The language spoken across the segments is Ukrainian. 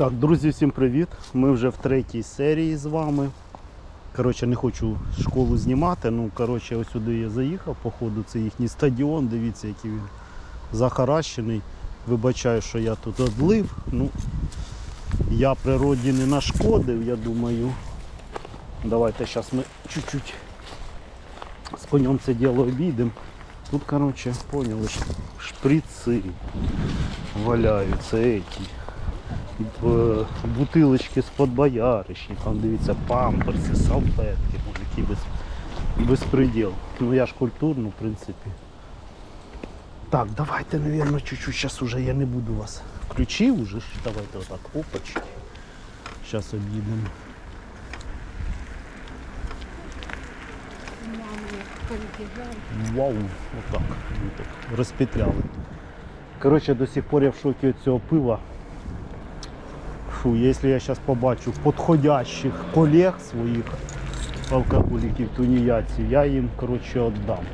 Так, друзі, всім привіт. Ми вже в третій серії з вами. Коротше, не хочу школу знімати. Ну, коротше, ось сюди я заїхав, походу, це їхній стадіон. Дивіться, який він захаращений. Вибачаю, що я тут одлив. Ну, я природі не нашкодив, я думаю. Давайте зараз ми чуть-чуть з конем це діло обійдемо. Тут, коротше, поняли, шприци валяються б- бутилочки з-под бояришні, там дивіться памперси, салфетки, може який без, безпреділ. Ну я ж культурно, в принципі. Так, давайте, наверное, чуть-чуть. Зараз уже я не буду вас. Включив уже. Давайте отак. Опачки. Зараз об'їдемо. Вау, отак. Так, Розпетляли. Коротше, до сих пор я в шокі від цього пива. Фу, якщо я зараз побачу подходящих колег своїх алкоголіків, тунеядців, я їм коротше, віддам.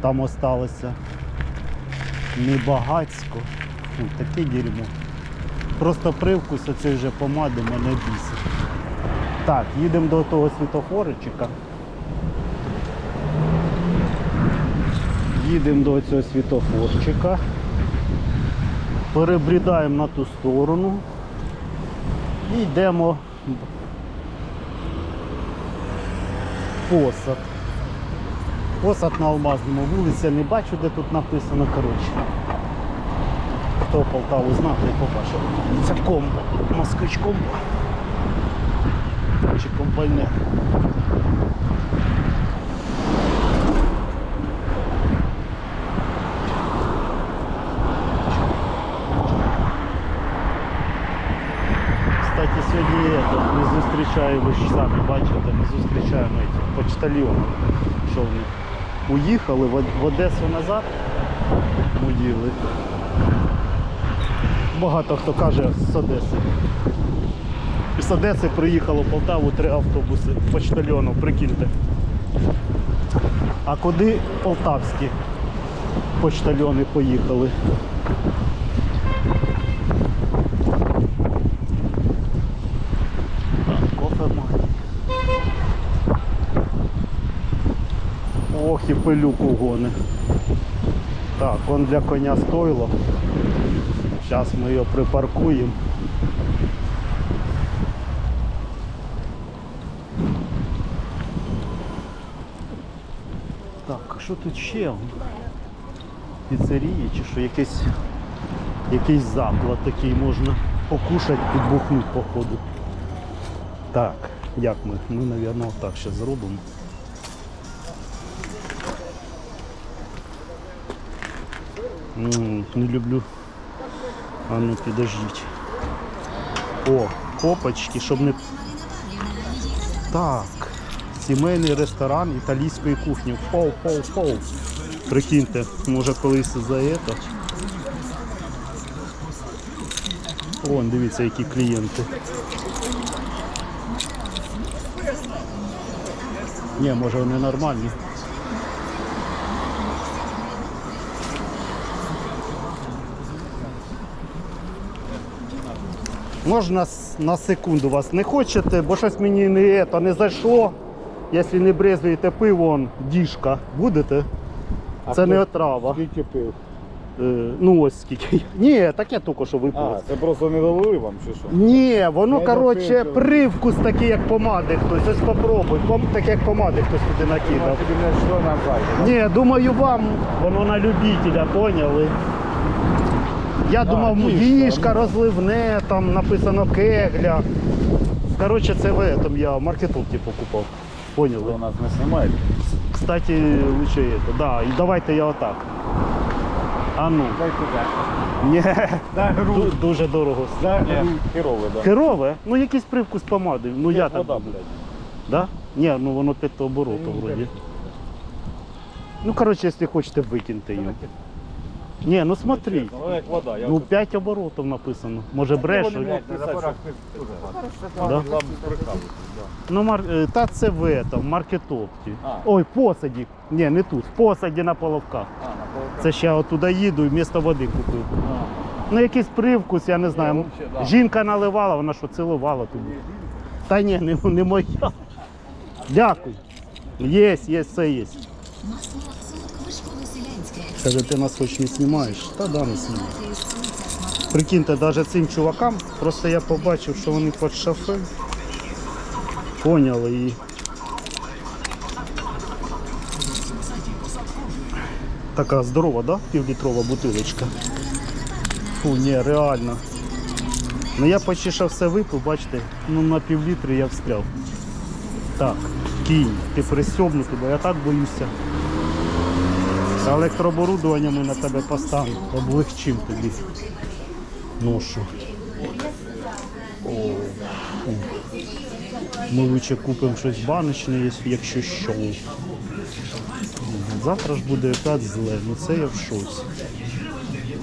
Там осталося небагацько. Фу, таке дерьмо. Просто привкус оцей вже помади мене бісить. Так, їдемо до того світофоричика. Їдемо до цього світофорчика. Перебрідаємо на ту сторону і йдемо посад. Посад на Алмазному вулиці, не бачу, де тут написано, коротше. Хто Полтаву знав, той побачив. Це комбо, москвич комбо. Чи компальне. Кстати, сьогодні это, не зустрічаю, ви ж самі бачите, не зустрічаємо этих. Що вони уїхали в, Одесу назад, муділи. Багато хто каже з Одеси. З Одеси приїхало в Полтаву три автобуси почтальйонів, прикиньте. А куди полтавські почтальйони поїхали? Так, кофе має. Ох, і пилюку гони. Так, он для коня стойло. Зараз ми його припаркуємо. Так, а що тут ще? Піцерії чи що? Якийсь, якийсь заклад такий можна покушати, підбухнути походу. Так, як ми? Ми, мабуть, отак ще зробимо. Не люблю. А ну підождіть. О, копочки, щоб не. Так. Сімейний ресторан італійської кухні. Пау, пау, пау. Прикиньте, може колись за це. Вон, дивіться, які клієнти. Ні, може вони нормальні. Можна на секунду вас не хочете, бо щось мені не, це, не зайшло. Якщо не брезуєте пиво, діжка, будете? А Це не отрава. Скільки пив? Е, ну ось скільки. Ні, таке тільки що А, це просто не дали вам чи що? Ні, воно, коротше, допив, привкус такий, як помади хтось. Ось попробуй. Пом... Так як помади хтось туди накидав. тобі не йшло на зайде. Ні, думаю, вам воно на любителя, поняли? Я думав, ну. розливне, там написано кегля. Коротше, це в этом я в маркетолці покупав. Ви Поняли? нас не знімаєте? Кстати, лучше это, да, і давайте я отак. А ну. Дай туди. Ні, Дай гру. ду- дуже дорого. Дай гру. Херове, да. Керове? Ну якийсь привкус помади. Ну я так. вода, блядь. Да? Ні, ну воно п'ятообороту Ну, вроді. Ну, коротше, якщо хочете, викиньте її. Ні, ну смотрите. Ну, як вода. Я Ну, 5 оборотів написано. Може брешуть. Да? Ну, мар... е, та це в этом, в маркетопті. А. Ой, посаді. Ні, не тут, в посаді на половках. Це ще отуди їду і вмісто води купив. Ну якийсь привкус, я не знаю. да. Жінка наливала, вона що цілувала тобі. Та ні, не, не моя. Дякую. Є, є, все є. Масло. Каже, ти нас хоч не знімаєш? Та да, не знімаю. Прикиньте, навіть цим чувакам, просто я побачив, що вони під шофе. Поняли і. Така здорова, да? Півлітрова бутилочка. Фу, ні, реально. Ну я почти що все випив, бачите, ну на півлітри я встряв. Так, кінь, ти пристьобнутий, бо я так боюся. Електрооборудування ми на тебе поставимо, облегчим тобі ношу. Ми лучше купимо щось баночне, якщо що. Завтра ж буде опять зле, ну це я в шоці.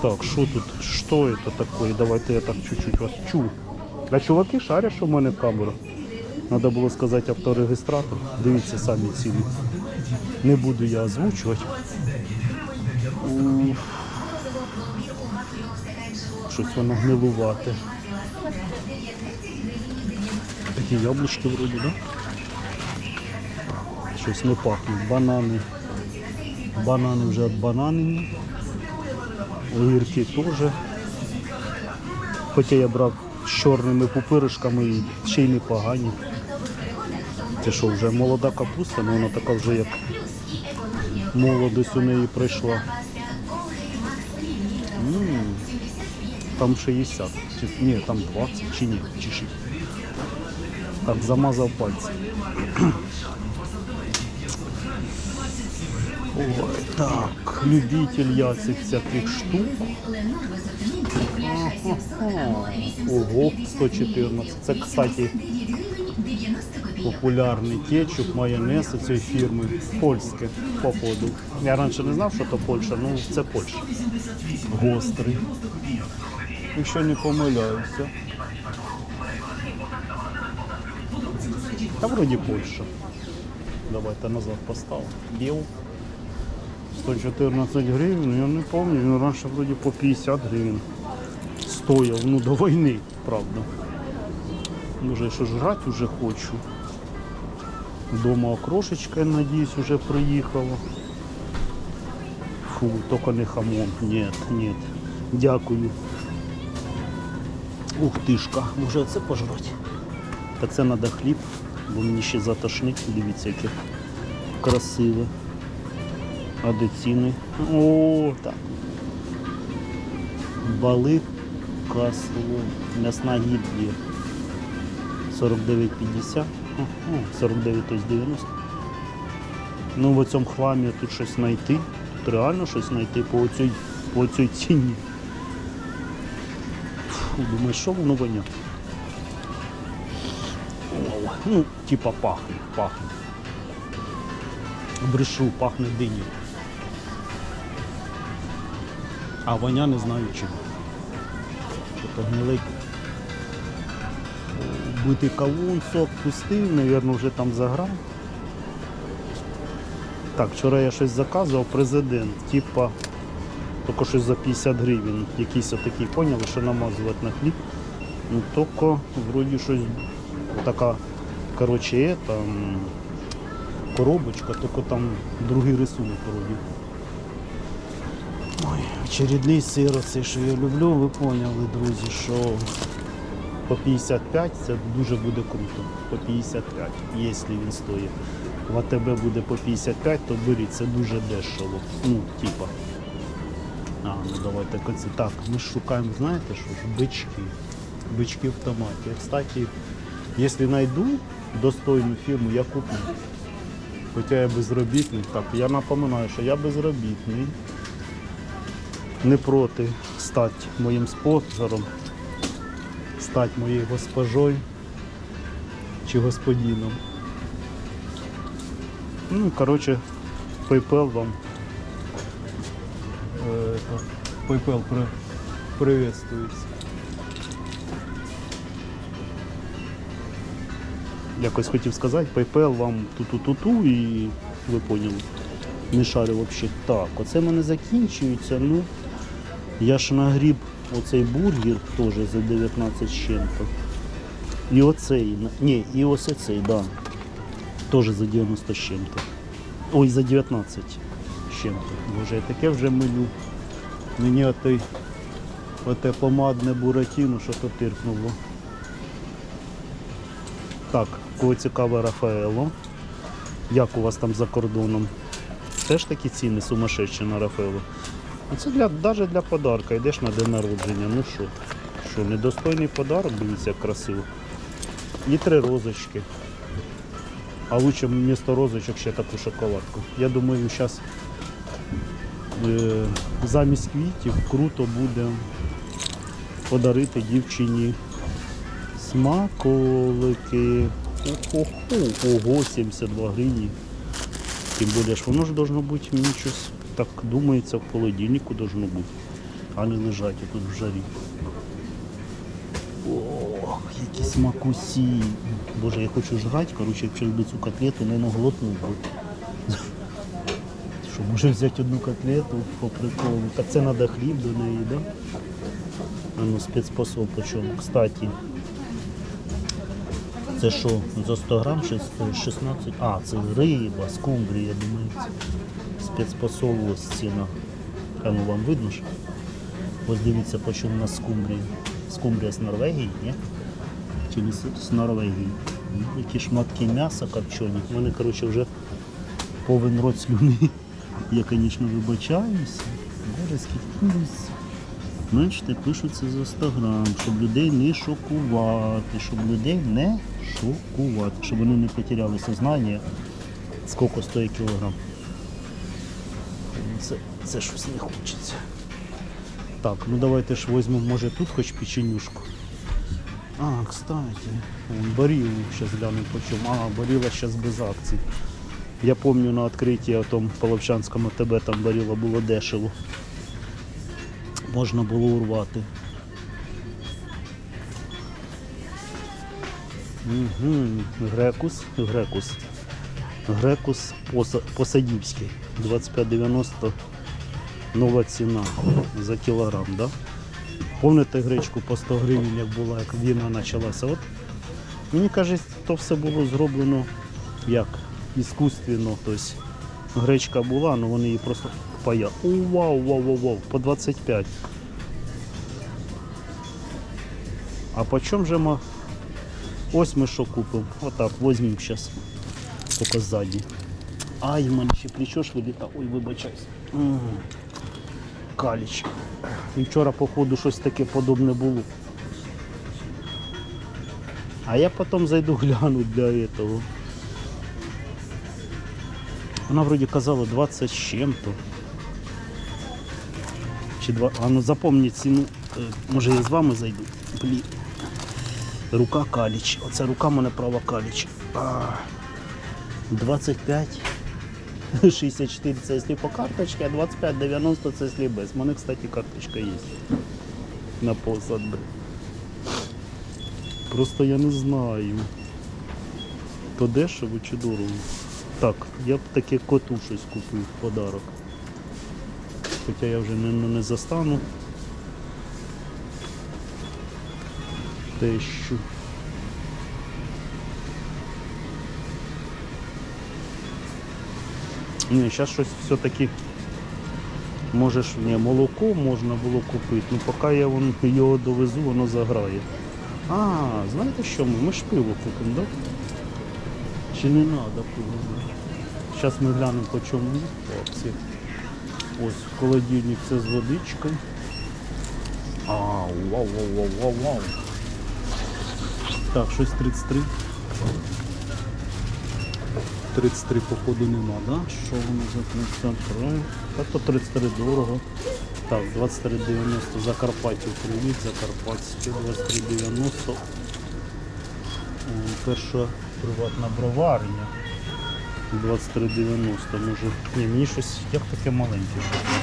Так, що тут? Що це таке? Давайте я так чуть-чуть вас чу. А чуваки шарять, що в мене камера. Треба було сказати авторегістратор. Дивіться самі цілі. Не буду я озвучувати. Щось воно гнилувате. Такі яблучки вроді, да? Щось не пахнуть. Банани. Банани вже бананені. Огірки теж. Хоча я брав з чорними пупиришками і ще й не погані. Це що, вже молода капуста, ну вона така вже як молодость у неї прийшла. Там 60. Чи, ні, там 20 чи ні, чи 6. Так, замазав пальці. Ой, так, любитель я цих всяких штук. Ого, 114. Це, кстати, популярний кетчуп, майонез цієї фірми. Польське, походу. Я раніше не знав, що це Польща, ну це Польща. Гострий. Якщо не помиляюся. Та вроді Польща. Давайте назад поставимо. Біл. 114 гривень, я не пам'ятаю, він раніше вроді по 50 гривень стояв, ну до війни, правда. Може, що жрати вже хочу. Дома окрошечка, я надіюсь, вже приїхала. Фу, тільки не хамон. Ні, ні. Дякую. Ух тишка, може це пожрати? Та це треба хліб, бо мені ще затошнить. Дивіться, яке красиве. А де ціни? О, так. Бали касло, м'ясна гідія. 49,50. О, 49, тобто 90. Ну в цьому хламі тут щось знайти. Тут реально щось знайти по оцій, по оцій ціні. Фу, думаю, що воно воня? Ну, типа пахне, пахне. Брешу, пахне диню. А воня не знаю чим. Що-то гнилий. Кавун, сок пустив, мабуть, вже там заграв. Так, вчора я щось заказував, президент, типа, тільки щось за 50 гривень. Якийсь отакий, поняли, що намазувати на хліб. Ну тільки вроді щось така, коротше, є, там, коробочка, тільки там другий рисунок вроді. Ой, очередний сир, оцей, що я люблю, ви поняли, друзі, що по 55 це дуже буде круто. По 55, якщо він стоїть. В АТБ буде по 55, то беріть, це дуже дешево. Ну, типа. А, ну давайте коці. Так, ми шукаємо, знаєте що? Бички. Бички в томаті. Кстати, якщо знайду достойну фірму, я куплю. Хоча я безробітний. Так, я напоминаю, що я безробітний. Не проти стати моїм спонсором, стати моєю госпожою чи господином. Ну, коротше, PayPal вам это, PayPal при, приветствується. Якось хотів сказати, PayPal вам ту-ту-ту-ту і ви поняли. Не шарю взагалі. Так, оце в мене закінчується. Ну, я ж нагріб оцей бургер теж за 19 з чим-то. І оцей, ні, і ось оцей, да. Теж за 90 з чим-то. Ой, за 19 з чим-то. Боже, я таке вже милю. Мені отой, оте помадне буратіно, що то тиркнуло. Так, кого цікаве Рафаело. Як у вас там за кордоном? Теж такі ціни сумасшедші на Рафаело. Це для, навіть для подарка, йдеш на день народження. Ну що, що, недостойний подарок, дивіться, як красиво. І три розочки. А лучше вмісто розочок ще таку шоколадку. Я думаю, зараз замість квітів круто буде подарити дівчині смаколики. Ого, ого, 72 гривні. Тим більше, ж воно ж должно бути мені щось, так думається, в холодильнику должно бути, а не лежати тут в жарі. Ох, які смакусі. Боже, я хочу жрати, коротше, якщо люблю цю котлету, не наглотну. Що, може взяти одну котлету по приколу. Так це треба хліб до неї, да? А ну, спецпосол по чому. Кстати, це що, за 100 грам шест- 16? А, це риба, скумбрія, я думаю. Спецпосол ось ціна. А ну вам видно ж? Ось дивіться, по чому у нас скумбрія. Скумбрія з Норвегії, ні? Чи не з Норвегії? Ну, Які шматки м'яса копчені. У мене, коротше, вже повен рот слюни. Я, звісно, вибачаюся. Скільки. Менште пишуться за 100 грам, щоб людей не шокувати, щоб людей не шокувати, щоб вони не потеряли сознання, скільки стоїть кілограм. Це, це щось не хочеться. Так, ну давайте ж візьмемо, може тут хоч печенюшку. А, кстати, вон барилу зараз глянемо по чому. А, барила зараз без акцій. Я пам'ятаю на відкритті о том Половчанському ТБ там барила було дешево можна було урвати. Угу. Грекус, грекус. Грекус поса- посадівський. 25,90 нова ціна за кілограм, да? Помните гречку по 100 гривень, як була, як війна почалася? От мені кажуть, то все було зроблено як іскусственно. Тобто гречка була, але вони її просто пая. Вау, вау, вау, вау, по 25. А по чому же ми? Ось ми що купимо. Отак, візьмемо зараз. Тільки ззаді. Ай, в мене ще плечо ж вилітає. Ой, вибачайся. Каліч. І вчора, походу, щось таке подобне було. А я потім зайду гляну для этого. Вона вроді казала 20 з чим-то. Чи два. А ну запомніть ціну. Е, Може я з вами зайду. Блін. Рука каліч. Оце рука мене права каліч. А, 25. 64 це якщо по карточці, а 25,90 це якщо без. У мене, кстати, карточка є. На посад. Просто я не знаю. То дешево чи дорого. Так, я б таке коту щось купив в подарок. Хоча я вже не, не застану. Тещу. Ні, зараз щось все-таки можеш, ні, молоко можна було купити, ну поки я вон, його довезу, воно заграє. А, знаєте що ми? Ми ж пиво купимо, так? Чи не треба пиво? Зараз ми глянемо по чому акції. Ось холодильник це з водичкою. А, вау, вау, вау, вау, вау. Так, щось 33. 33 походу нема, да? Що воно за 33? Та то 33 дорого. Так, 23,90 Закарпаття, привіт, Закарпатське, 23,90. Перша приватна броварня. 23,90 може. Ні, мені щось як таке маленьке щось. Ага.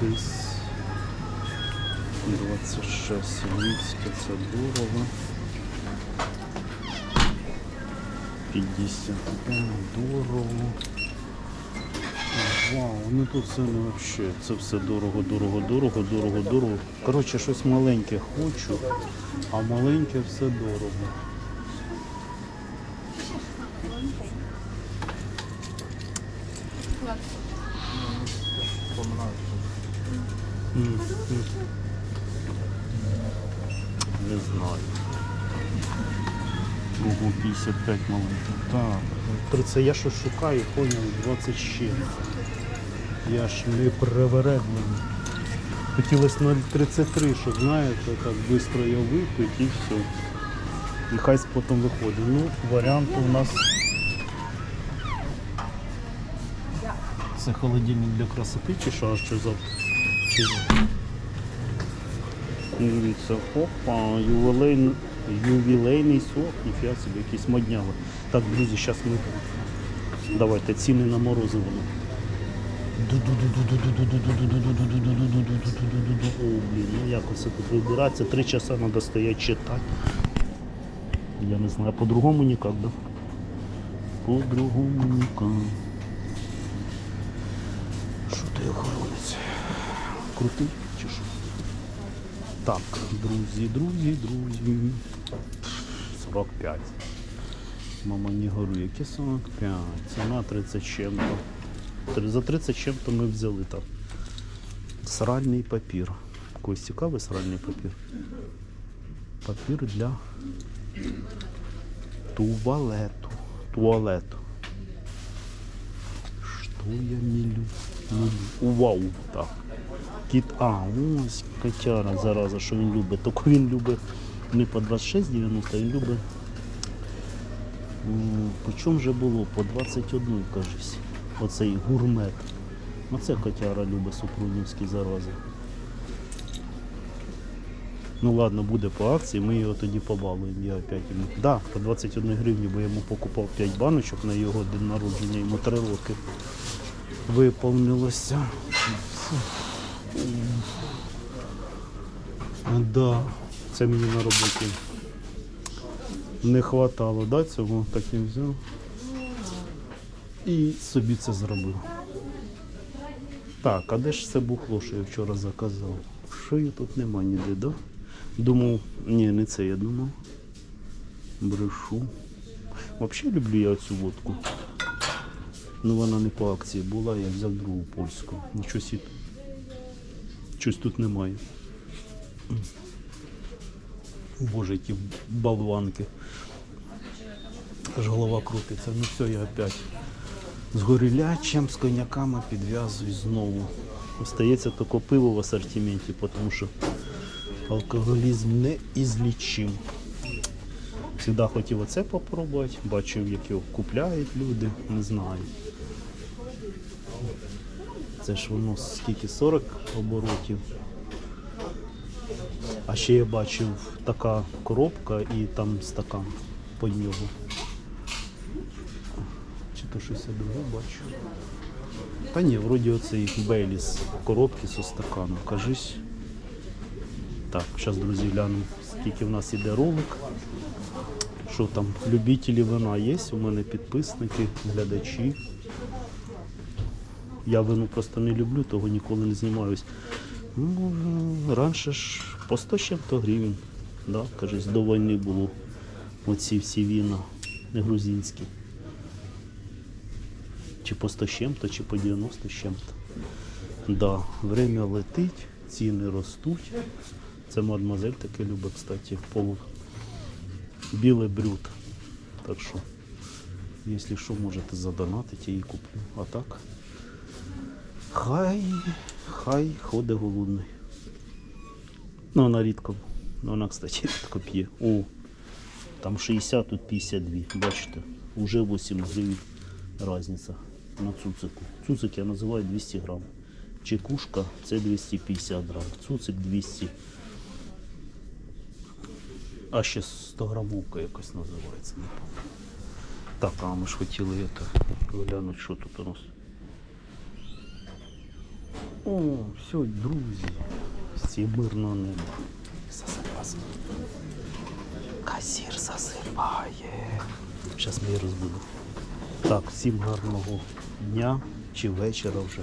Кис. 26 львівське, це дорого. 55, дорого. Вау, ну тут це не вообще. Це все дорого, дорого, дорого, дорого, дорого. Коротше, щось маленьке хочу, а маленьке все дорого. М. Не знаю. Ого, 55 маленьких. Так. 30 я щось шукаю, поняв, 20 ще. Я ж не привередливий. Хотілося 0,33, щоб знаєте, так швидко його випити і все. І хай потім виходить. Ну, варіант у нас. Це холодильник для красоти чи що, що за. Чи... Дивіться, опа, ювілейний, ювілейний сок, ніфіга собі, якийсь модняга. Так, друзі, зараз ми. Давайте ціни на морозиво. О, блін, ну як оце тут вибиратися? Три часа треба стояти читати. Я не знаю, по-другому ніяк, да? По-другому ніяк. Що ти охоронець? Крутий чи що? Так, друзі, друзі, друзі. 45. Мама не горює. Які 45? Ціна 30 чим-то. За 30 чим-то ми взяли там. Сральний папір. Когось цікавий сральний папір? Папір для туалету. Туалету. Що я не люблю? Вау, так. Кіт, а, ось котяра, зараза, що він любить. Тільки він любить не по 26,90, він любить. По чому же було? По 21, кажись. Оцей гурмет. Оце котяра любить супрунівські зарази. Ну ладно, буде по акції, ми його тоді побалуємо. Я опять йому. Да, по 21 гривні, бо я йому покупав 5 баночок на його день народження, йому 3 роки виповнилося. Да, це мені на роботі не хватало, да, цього так і взяв. І собі це зробив. Так, а де ж це бухло, що я вчора заказав? Що я тут нема ніде, да? Думав, ні, не це я думав. Брешу. Взагалі люблю я цю водку. Ну вона не по акції була, я взяв другу польську. Нічого сі. Щось тут немає. Боже, які болванки. Аж голова крутиться. Ну все, я опять з горілячим, з коньяками підв'язую знову. Остається тільки пиво в асортименті, тому що алкоголізм не ізлічим. Всегда хотів оце попробувати, бачив, як його купляють люди, не знаю. Це ж воно скільки 40 оборотів. А ще я бачив така коробка і там стакан під нього. Чи то щось я друге бачу? Та ні, вроді оцей Бейліс коробки зі стаканом. Кажись. Так, зараз, друзі, гляну, скільки в нас іде ролик. Що там, любителі вина є, у мене підписники, глядачі. Я вину просто не люблю, того ніколи не знімаюсь. Ну, раніше ж по 100 з чим-то гривень. Да, кажись, до війни було оці всі віна не грузинські. Чи по 100 з чим-то, чи по 90 з чим-то. Да, время летить, ціни ростуть. Це мадемуазель таке любить, кстати, полу біле брюд. Так що, якщо що, можете задонатити, я її куплю. А так, хай, хай ходить голодний. Ну, вона рідко. Ну, вона, кстати, рідко п'є. О, там 60, тут 52. Бачите, уже 8 гривень різниця на цуцику. Цуцик я називаю 200 грам. Чекушка це 250 грам. Цуцик 200. А ще 100 грамовка якось називається, не. Так, а ми ж хотіли глянути, що тут у нас. О, все, друзі. Всі мирного неба. Засипас. Касір засипає. Зараз ми її розбудемо. Так, всім гарного дня чи вечора вже.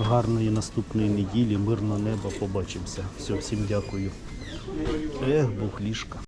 Гарної наступної неділі, мирного неба, побачимося. Все, всім дякую. Ех, Бог ліжка.